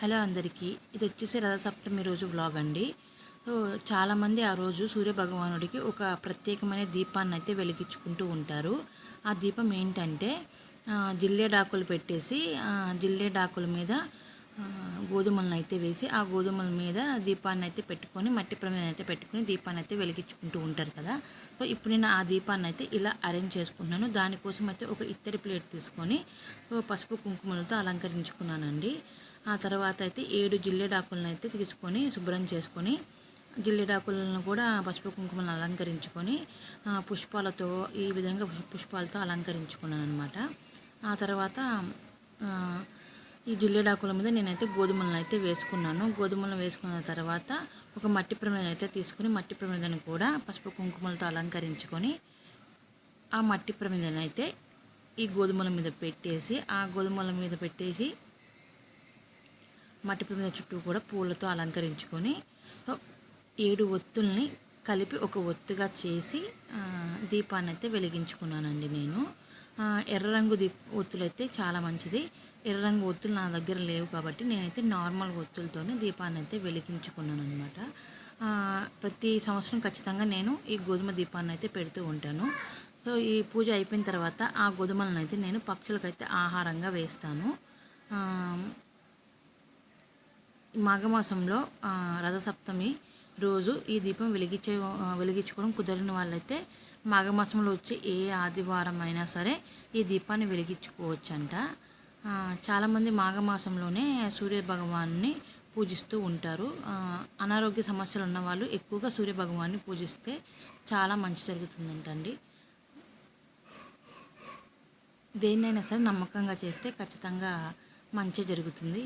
Hello అందరికీ. ఇది వచ్చేసి రథసప్తమి రోజు వ్లాగ్ అండి. సో చాలామంది ఆ రోజు సూర్య భగవానుడికి ఒక ప్రత్యేకమైన దీపాన్ని అయితే వెలిగించుకుంటూ ఉంటారు. ఆ దీపం ఏంటంటే జిల్లే జిల్లేడాకులు పెట్టేసి జిల్లే జిల్లేడాకుల మీద గోధుమలను అయితే వేసి ఆ గోధుమల మీద దీపాన్ని అయితే పెట్టుకొని మట్టి ప్రమేదం అయితే పెట్టుకొని దీపాన్ని అయితే వెలిగించుకుంటూ ఉంటారు కదా. సో ఇప్పుడు నేను ఆ దీపాన్ని అయితే ఇలా అరేంజ్ చేసుకుంటున్నాను. దానికోసం అయితే ఒక ఇత్తడి ప్లేట్ తీసుకొని పసుపు కుంకుమలతో అలంకరించుకున్నానండి. ఆ తర్వాత అయితే ఏడు జిల్లెడాకులను అయితే తీసుకొని శుభ్రం చేసుకొని జిల్లెడాకులను కూడా పసుపు కుంకుమలను అలంకరించుకొని పుష్పాలతో ఈ విధంగా పుష్పాలతో అలంకరించుకున్నాను అనమాట ఆ తర్వాత ఈ జిల్లెడాకుల మీద నేనైతే గోధుమలను అయితే వేసుకున్నాను. గోధుమలను వేసుకున్న తర్వాత ఒక మట్టి ప్రమిద అయితే తీసుకుని మట్టి ప్రమిదను కూడా పసుపు కుంకుమలతో అలంకరించుకొని ఆ మట్టి ప్రమిదను అయితే ఈ గోధుమల మీద పెట్టేసి ఆ గోధుమల మీద పెట్టేసి మట్టి ప్రమిద చుట్టూ కూడా పూలతో అలంకరించుకొని ఏడు ఒత్తుల్ని కలిపి ఒక ఒత్తుగా చేసి దీపాన్ని అయితే వెలిగించుకున్నానండి నేను. ఎర్ర రంగు దీప ఒత్తులు అయితే చాలా మంచిది. ఎర్ర రంగు ఒత్తులు నా దగ్గర లేవు కాబట్టి నేనైతే నార్మల్ ఒత్తులతోనే దీపాన్ని అయితే వెలిగించుకున్నాను అనమాట ప్రతి సంవత్సరం ఖచ్చితంగా నేను ఈ గోధుమ దీపాన్ని అయితే పెడుతూ ఉంటాను. సో ఈ పూజ అయిపోయిన తర్వాత ఆ గోధుమలను అయితే నేను పక్షులకైతే ఆహారంగా వేస్తాను. మాఘమాసంలో రథసప్తమి రోజు ఈ దీపం వెలిగించే వెలిగించుకోవడం కుదరని వాళ్ళైతే మాఘమాసంలో వచ్చే ఏ ఆదివారం అయినా సరే ఈ దీపాన్ని వెలిగించుకోవచ్చంట. చాలామంది మాఘమాసంలోనే సూర్య భగవాన్ని పూజిస్తూ ఉంటారు. అనారోగ్య సమస్యలు ఉన్నవాళ్ళు ఎక్కువగా సూర్య భగవాన్ని పూజిస్తే చాలా మంచి జరుగుతుందంటండి. దేన్నైనా సరే నమ్మకంగా చేస్తే ఖచ్చితంగా మంచి జరుగుతుంది.